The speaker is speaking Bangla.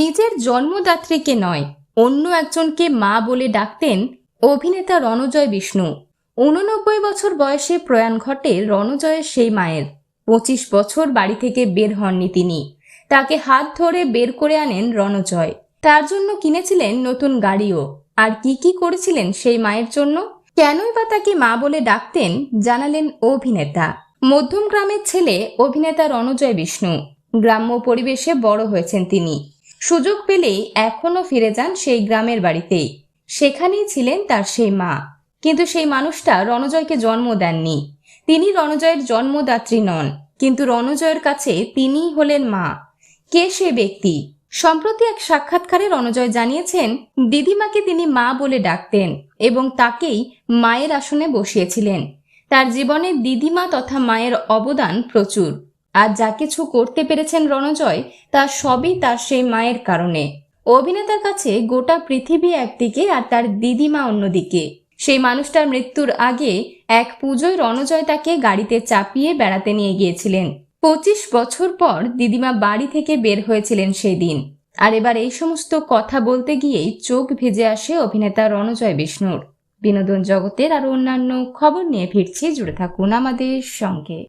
নিজের জন্মদাত্রীকে নয়, অন্য একজনকে মা বলে ডাকতেন অভিনেতা রণজয় বিষ্ণু। উননব্বই বছর বয়সে প্রয়াণ ঘটে রণজয়ের সেই মায়ের। পঁচিশ বছর বাড়ি থেকে বের হননি তিনি। তাকে হাত ধরে বের করে আনেন রণজয়। তার জন্য কিনেছিলেন নতুন গাড়িও। আর কি কি করেছিলেন সেই মায়ের জন্য? কেনই বা তাকে মা বলে ডাকতেন জানালেন অভিনেতা। মধ্যম গ্রামের ছেলে অভিনেতা রণজয় বিষ্ণু। গ্রাম্য পরিবেশে বড় হয়েছেন তিনি। সুযোগ পেলেই এখনও ফিরে যান সেই গ্রামের বাড়িতেই। সেখানেই ছিলেন তার সেই মা। কিন্তু সেই মানুষটা রণজয়কে জন্ম দেননি। তিনি রণজয়ের জন্মদাত্রী নন, কিন্তু রণজয়ের কাছে তিনিই হলেন মা। কে সে ব্যক্তি? সম্প্রতি এক সাক্ষাৎকারে রণজয় জানিয়েছেন, দিদিমাকে তিনি মা বলে ডাকতেন এবং তাকেই মায়ের আসনে বসিয়েছিলেন। তার জীবনে দিদিমা তথা মায়ের অবদান প্রচুর। আর যা কিছু করতে পেরেছেন রণজয়, তা সবই তার সেই মায়ের কারণে। অভিনেতার কাছে গোটা পৃথিবী একদিকে আর তার দিদিমা অন্যদিকে। সেই মানুষটার মৃত্যুর আগে এক পুজোয় রণজয় তাকে গাড়িতে চাপিয়ে বেড়াতে নিয়ে গিয়েছিলেন। পঁচিশ বছর পর দিদিমা বাড়ি থেকে বের হয়েছিলেন সেই দিন। আর এবার এই সমস্ত কথা বলতে গিয়েই চোখ ভেজে আসে অভিনেতা রণজয় বিষ্ণুর। বিনোদন জগতের আরও অন্যান্য খবর নিয়ে ফিরছি, জুড়ে থাকুন আমাদের সঙ্গে।